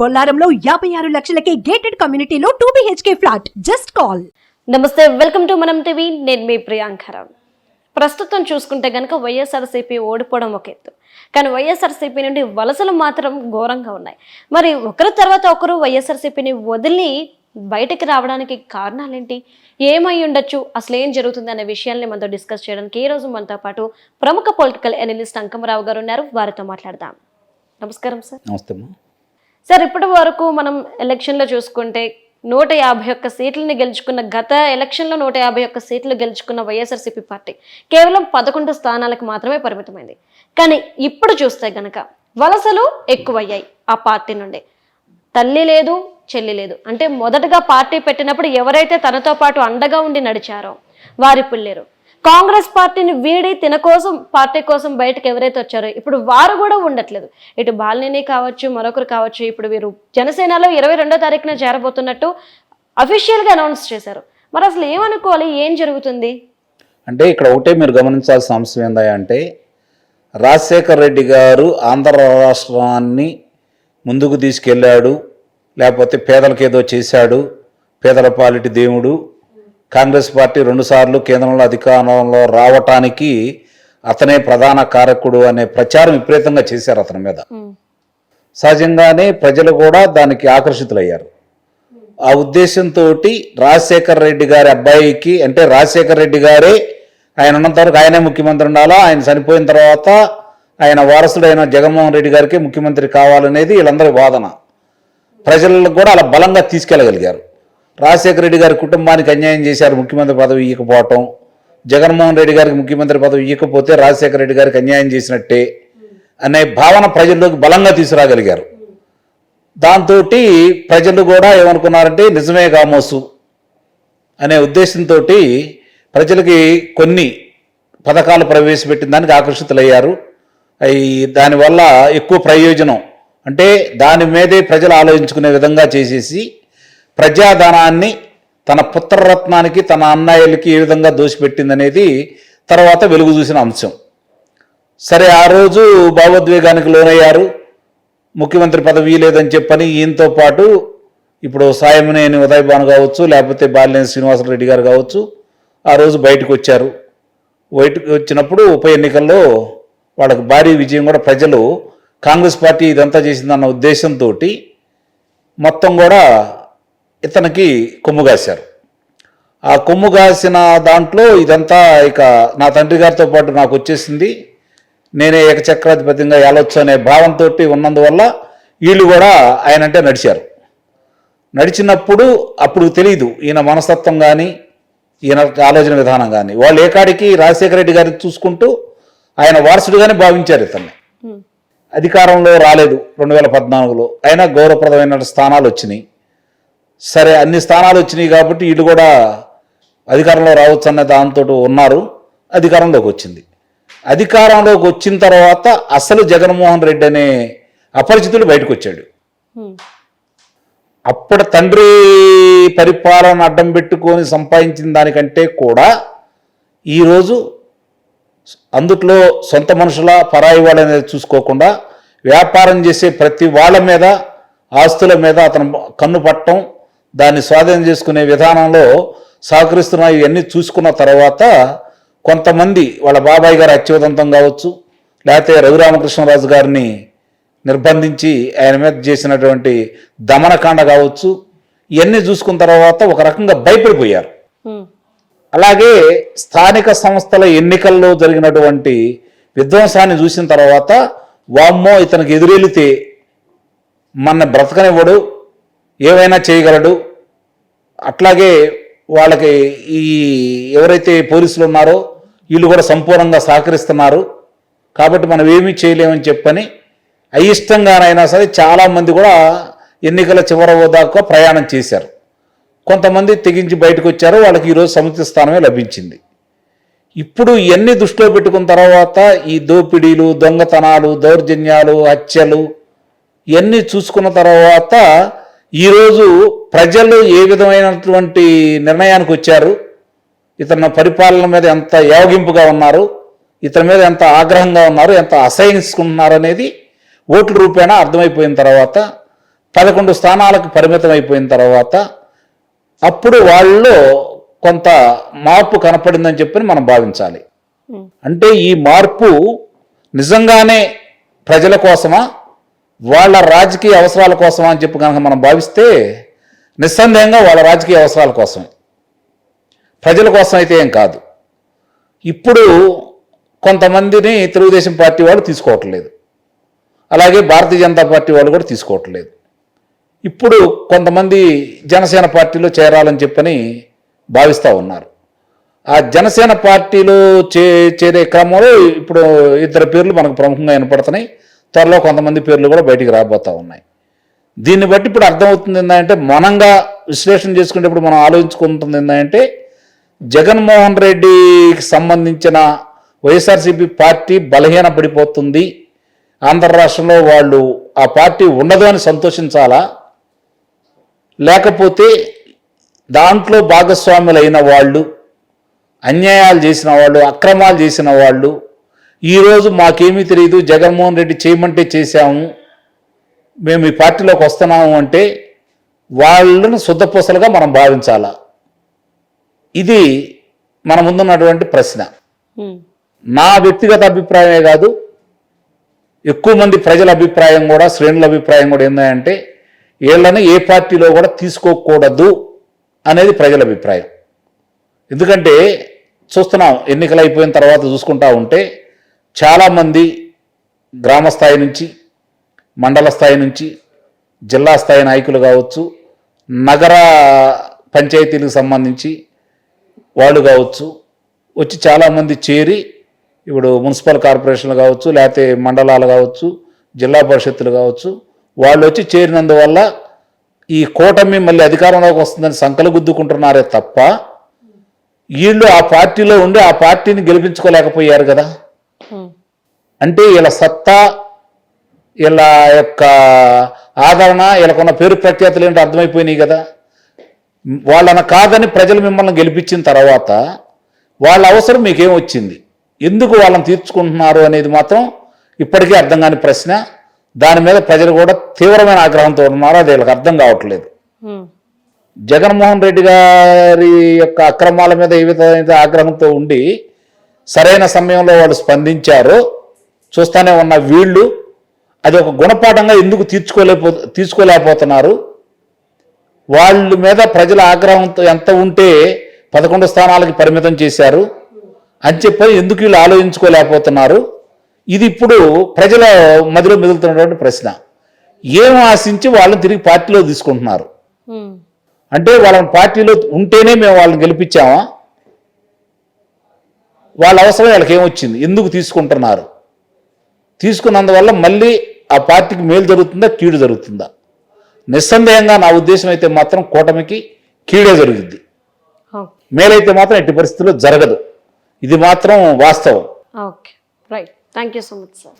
బొల్లారంలో యాభై ఆరు లక్షలకే గేటెడ్ కమ్యూనిటీలో two BHK flat just call నమస్తే వెల్కమ్ టు మనం టీవీ. నేను మీ ప్రియాంకరావు ప్రస్తుతం చూసుకుంటే కనుక వైఎస్ఆర్సీపీ ఓడిపోవడం ఒక ఎత్తు. కానీ వైఎస్ఆర్సీపీ నుండి వలసలు మాత్రం ఘోరంగా ఉన్నాయి. మరి ఒకరి తర్వాత ఒకరు వైఎస్ఆర్సీపీని వదిలి బయటకు రావడానికి కారణాలేంటి? ఏమై ఉండొచ్చు? అసలు ఏం జరుగుతుంది అనే విషయాల్ని మనతో డిస్కస్ చేయడానికి ఈ రోజు మనతో పాటు ప్రముఖ పొలిటికల్ ఎనలిస్ట్ అంకమరావు గారు ఉన్నారు. వారితో మాట్లాడదాం. నమస్కారం సార్. నమస్తే సార్ ఇప్పటి వరకు మనం ఎలక్షన్లో చూసుకుంటే నూట యాభై ఒక్క సీట్లని గెలుచుకున్న గత ఎలక్షన్లో నూట యాభై ఒక్క సీట్లు గెలుచుకున్న వైఎస్ఆర్సీపీ పార్టీ కేవలం పదకొండు స్థానాలకు మాత్రమే పరిమితమైంది. కానీ ఇప్పుడు చూస్తే గనక వలసలు ఎక్కువయ్యాయి ఆ పార్టీ నుండి. తల్లి లేదు చెల్లి లేదు. అంటే మొదటగా పార్టీ పెట్టినప్పుడు ఎవరైతే తనతో పాటు అండగా ఉండి నడిచారో వారి పుల్లేరు. కాంగ్రెస్ పార్టీని వీడి తిన కోసం పార్టీ కోసం బయటకు ఎవరైతే వచ్చారో ఇప్పుడు వారు కూడా ఉండట్లేదు. ఇటు బాలినేని కావచ్చు మరొకరు కావచ్చు ఇప్పుడు వీరు జనసేనలో ఇరవై రెండో తారీఖున చేరబోతున్నట్టు అఫీషియల్గా అనౌన్స్ చేశారు. మరి అసలు ఏమనుకోవాలి? ఏం జరుగుతుంది? అంటే ఇక్కడ ఒకటే మీరు గమనించాల్సిన అంశం ఏందా అంటే రాజశేఖర్ రెడ్డి గారు ఆంధ్ర రాష్ట్రాన్ని ముందుకు తీసుకెళ్ళాడు లేకపోతే పేదలకు ఏదో చేశాడు పేదల పాలిటి దేవుడు కాంగ్రెస్ పార్టీ రెండుసార్లు కేంద్రంలో అధికారంలో రావటానికి అతనే ప్రధాన కారకుడు అనే ప్రచారం విపరీతంగా చేశారు అతని మీద. సహజంగానే ప్రజలు కూడా దానికి ఆకర్షితులయ్యారు. ఆ ఉద్దేశంతో రాజశేఖర్ రెడ్డి గారి అబ్బాయికి అంటే రాజశేఖర్ రెడ్డి గారే ఆయన ఉన్నంత వరకు ఆయనే ముఖ్యమంత్రి ఉండాలా ఆయన చనిపోయిన తర్వాత ఆయన వారసుడైన జగన్మోహన్ రెడ్డి గారికి ముఖ్యమంత్రి కావాలనేది వీళ్ళందరి వాదన. ప్రజలకు కూడా అలా బలంగా తీసుకెళ్ళగలిగారు. రాజశేఖర రెడ్డి గారి కుటుంబానికి అన్యాయం చేశారు ముఖ్యమంత్రి పదవి ఇవ్వకపోవటం జగన్మోహన్ రెడ్డి గారికి ముఖ్యమంత్రి పదవి ఇవ్వకపోతే రాజశేఖర రెడ్డి గారికి అన్యాయం చేసినట్టే అనే భావన ప్రజల్లోకి బలంగా తీసుకురాగలిగారు. దాంతో ప్రజలు కూడా ఏమనుకున్నారంటే నిజమే కామోసు అనే ఉద్దేశంతో ప్రజలకి కొన్ని పథకాలు ప్రవేశపెట్టిన దానికి ఆకర్షితులయ్యారు. అవి దానివల్ల ఎక్కువ ప్రయోజనం అంటే దాని మీదే ప్రజలు ఆలోచించుకునే విధంగా చేసేసి ప్రజాధనాన్ని తన పుత్రరత్నానికి తన అన్నయ్యలకి ఏ విధంగా దోషిపెట్టిందనేది తర్వాత వెలుగు చూసిన అంశం. సరే ఆ రోజు భావోద్వేగానికి లోనయ్యారు. ముఖ్యమంత్రి పదవి లేదని చెప్పని ఈయనతో పాటు ఇప్పుడు సాయమనేని ఉదయభాను కావచ్చు లేకపోతే బాలినేని శ్రీనివాసరెడ్డి గారు కావచ్చు ఆ రోజు బయటకు వచ్చారు బయటకు వచ్చినప్పుడు ఉప ఎన్నికల్లో వాళ్ళకి భారీ విజయం కూడా ప్రజలు కాంగ్రెస్ పార్టీ ఇదంతా చేసిందన్న ఉద్దేశంతో మొత్తం కూడా ఇతనికి కొమ్ము కాశారు. ఆ కొమ్ము కాసిన దాంట్లో ఇదంతా ఇక నా తండ్రి గారితో పాటు నాకు వచ్చేసింది. నేనే ఏకచక్రాధిపత్యంగా వెళ్ళొచ్చు అనే భావంతో ఉన్నందువల్ల వీళ్ళు కూడా ఆయనంటే నడిచారు. నడిచినప్పుడు అప్పుడు తెలియదు ఈయన మనస్తత్వం కానీ ఈయన ఆలోచన విధానం కానీ వాళ్ళు ఏకాడికి రాజశేఖర రెడ్డి గారిని చూసుకుంటూ ఆయన వారసుడుగానే భావించారు ఇతన్ని. అధికారంలో రాలేదు రెండు వేల పద్నాలుగులో. అయినా గౌరవప్రదమైన స్థానాలు వచ్చినాయి. సరే అన్ని స్థానాలు వచ్చినాయి కాబట్టి వీళ్ళు కూడా అధికారంలో రావచ్చు అనే దాంతో ఉన్నారు. అధికారంలోకి వచ్చింది. అధికారంలోకి వచ్చిన తర్వాత అసలు జగన్మోహన్ రెడ్డి అనే అపరిచితుడు బయటకు వచ్చాడు. అప్పుడు తండ్రి పరిపాలన అడ్డం పెట్టుకొని సంపాదించిన దానికంటే కూడా ఈరోజు అందుట్లో సొంత మనుషుల పరాయి వాళ్ళ అనేది చూసుకోకుండా వ్యాపారం చేసే ప్రతి వాళ్ళ మీద ఆస్తుల మీద అతను కన్ను పట్టడం దాన్ని స్వాధీనం చేసుకునే విధానంలో సహకరిస్తున్న ఇవన్నీ చూసుకున్న తర్వాత కొంతమంది వాళ్ళ బాబాయ్ గారు అత్యుదంతం కావచ్చు లేకపోతే రఘురామకృష్ణరాజు గారిని నిర్బంధించి ఆయన మీద చేసినటువంటి దమనకాండ కావచ్చు ఇవన్నీ చూసుకున్న తర్వాత ఒక రకంగా భయపడిపోయారు. అలాగే స్థానిక సంస్థల ఎన్నికల్లో జరిగినటువంటి విధ్వంసాన్ని చూసిన తర్వాత వామ్మో ఇతనికి ఎదురెళితే మన బ్రతకనివ్వడు ఏవైనా చేయగలడు. అట్లాగే వాళ్ళకి ఈ ఎవరైతే పోలీసులు ఉన్నారో వీళ్ళు కూడా సంపూర్ణంగా సహకరిస్తున్నారు. కాబట్టి మనం ఏమీ చేయలేమని చెప్పని అయిష్టంగానైనా సరే చాలామంది కూడా ఎన్నికల చివర దాకా ప్రయాణం చేశారు. కొంతమంది తెగించి బయటకు వచ్చారు వాళ్ళకి ఈరోజు సముచిత స్థానమే లభించింది. ఇప్పుడు ఇవన్నీ దృష్టిలో పెట్టుకున్న తర్వాత ఈ దోపిడీలు దొంగతనాలు దౌర్జన్యాలు హత్యలు ఇవన్నీ చూసుకున్న తర్వాత ఈరోజు ప్రజలు ఏ విధమైనటువంటి నిర్ణయానికి వచ్చారు? ఇతని పరిపాలన మీద ఎంత యావగింపుగా ఉన్నారు? ఇతని మీద ఎంత ఆగ్రహంగా ఉన్నారు? ఎంత అసహించుకుంటున్నారు అనేది ఓట్ల రూపేణా అర్థమైపోయిన తర్వాత పదకొండు స్థానాలకు పరిమితం అయిపోయిన తర్వాత అప్పుడు వాళ్ళలో కొంత మార్పు కనపడిందని చెప్పి మనం భావించాలి. అంటే ఈ మార్పు నిజంగానే ప్రజల కోసమా? వాళ్ళ రాజకీయ అవసరాల కోసం అని చెప్పి కనుక మనం భావిస్తే నిస్సందేహంగా వాళ్ళ రాజకీయ అవసరాల కోసమే. ప్రజల కోసం అయితే ఏం కాదు. ఇప్పుడు కొంతమందిని తెలుగుదేశం పార్టీ వాళ్ళు తీసుకోవట్లేదు. అలాగే భారతీయ జనతా పార్టీ వాళ్ళు కూడా తీసుకోవట్లేదు. ఇప్పుడు కొంతమంది జనసేన పార్టీలో చేరాలని చెప్పని భావిస్తూ ఉన్నారు. ఆ జనసేన పార్టీలో చే చేరే క్రమంలో ఇప్పుడు ఇద్దరు పేర్లు మనకు ప్రముఖంగా వినపడుతున్నాయి. త్వరలో కొంతమంది పేర్లు కూడా బయటికి రాబోతూ ఉన్నాయి. దీన్ని బట్టి ఇప్పుడు అర్థమవుతుంది ఏంటంటే మనంగా విశ్లేషణ చేసుకునేటప్పుడు మనం ఆలోచించుకుంటుంది ఏంటంటే జగన్మోహన్ రెడ్డికి సంబంధించిన వైఎస్ఆర్సీపీ పార్టీ బలహీన పడిపోతుంది. ఆంధ్ర రాష్ట్రంలో వాళ్ళు ఆ పార్టీ ఉండదు అని సంతోషించాలా? లేకపోతే దాంట్లో భాగస్వాములైన వాళ్ళు అన్యాయాలు చేసిన వాళ్ళు అక్రమాలు చేసిన వాళ్ళు ఈరోజు మాకేమీ తెలియదు జగన్మోహన్ రెడ్డి చేయమంటే చేశాము. మేము ఈ పార్టీలోకి వస్తున్నాము అంటే వాళ్ళను శుద్ధపూసలుగా మనం భావించాలా? ఇది మన ముందున్నటువంటి ప్రశ్న. నా వ్యక్తిగత అభిప్రాయమే కాదు ఎక్కువ మంది ప్రజల అభిప్రాయం కూడా శ్రేణుల అభిప్రాయం కూడా ఏంటంటే వీళ్ళని ఏ పార్టీలో కూడా తీసుకోకూడదు అనేది ప్రజల అభిప్రాయం. ఎందుకంటే చూస్తున్నాం ఎన్నికలు అయిపోయిన తర్వాత చూసుకుంటా ఉంటే చాలామంది గ్రామ స్థాయి నుంచి మండల స్థాయి నుంచి జిల్లా స్థాయి నాయకులు కావచ్చు నగర పంచాయతీలకు సంబంధించి వాళ్ళు కావచ్చు వచ్చి చాలామంది చేరి ఇప్పుడు మున్సిపల్ కార్పొరేషన్లు కావచ్చు లేకపోతే మండలాలు కావచ్చు జిల్లా పరిషత్తులు కావచ్చు వాళ్ళు వచ్చి చేరినందువల్ల ఈ కూటమి మళ్ళీ అధికారంలోకి వస్తుందని సంకలు గుద్దుకుంటున్నారే తప్ప వీళ్ళు ఆ పార్టీలో ఉండి ఆ పార్టీని గెలిపించుకోలేకపోయారు కదా. అంటే వీళ్ళ సత్తా వీళ్ళ యొక్క ఆదరణ వీళ్ళకున్న పేరు ప్రఖ్యాతులు ఏంటో అర్థమైపోయినాయి కదా. వాళ్ళని కాదని ప్రజలు మిమ్మల్ని గెలిపించిన తర్వాత వాళ్ళ అవసరం మీకేం వచ్చింది? ఎందుకు వాళ్ళని తీర్చుకుంటున్నారు అనేది మాత్రం ఇప్పటికీ అర్థం కాని ప్రశ్న. దాని మీద ప్రజలు కూడా తీవ్రమైన ఆగ్రహంతో ఉన్నారు. అది వీళ్ళకి అర్థం కావట్లేదు. జగన్మోహన్ రెడ్డి గారి యొక్క అక్రమాల మీద ఏ విధమైన ఆగ్రహంతో ఉండి సరైన సమయంలో వాళ్ళు స్పందించారో. చూస్తానే ఉన్న వీళ్ళు అది ఒక గుణపాఠంగా ఎందుకు తీర్చుకోలేకపో తీసుకోలేకపోతున్నారు వాళ్ళ మీద ప్రజల ఆగ్రహంతో ఎంత ఉంటే పదకొండు స్థానాలకి పరిమితం చేశారు. అని చెప్పని ఎందుకు వీళ్ళు ఆలోచించుకోలేకపోతున్నారు? ఇది ఇప్పుడు ప్రజల మదిలో మెదులుతున్నటువంటి ప్రశ్న. ఏం ఆశించి వాళ్ళని తిరిగి పార్టీలో తీసుకుంటున్నారు? అంటే వాళ్ళని పార్టీలో ఉంటేనే మేము వాళ్ళని గెలిపించామా? వాళ్ళ అవసరం వాళ్ళకి ఏమొచ్చింది? ఎందుకు తీసుకుంటున్నారు? తీసుకున్నందువల్ల మళ్ళీ ఆ పార్టీకి మేలు జరుగుతుందా కీడు జరుగుతుందా? నిస్సందేహంగా నా ఉద్దేశం అయితే మాత్రం కూటమికి కీడే జరుగుద్ది. మేలైతే మాత్రం ఎట్టి పరిస్థితుల్లో జరగదు. ఇది మాత్రం వాస్తవం. Okay. Right. Thank you so much sir.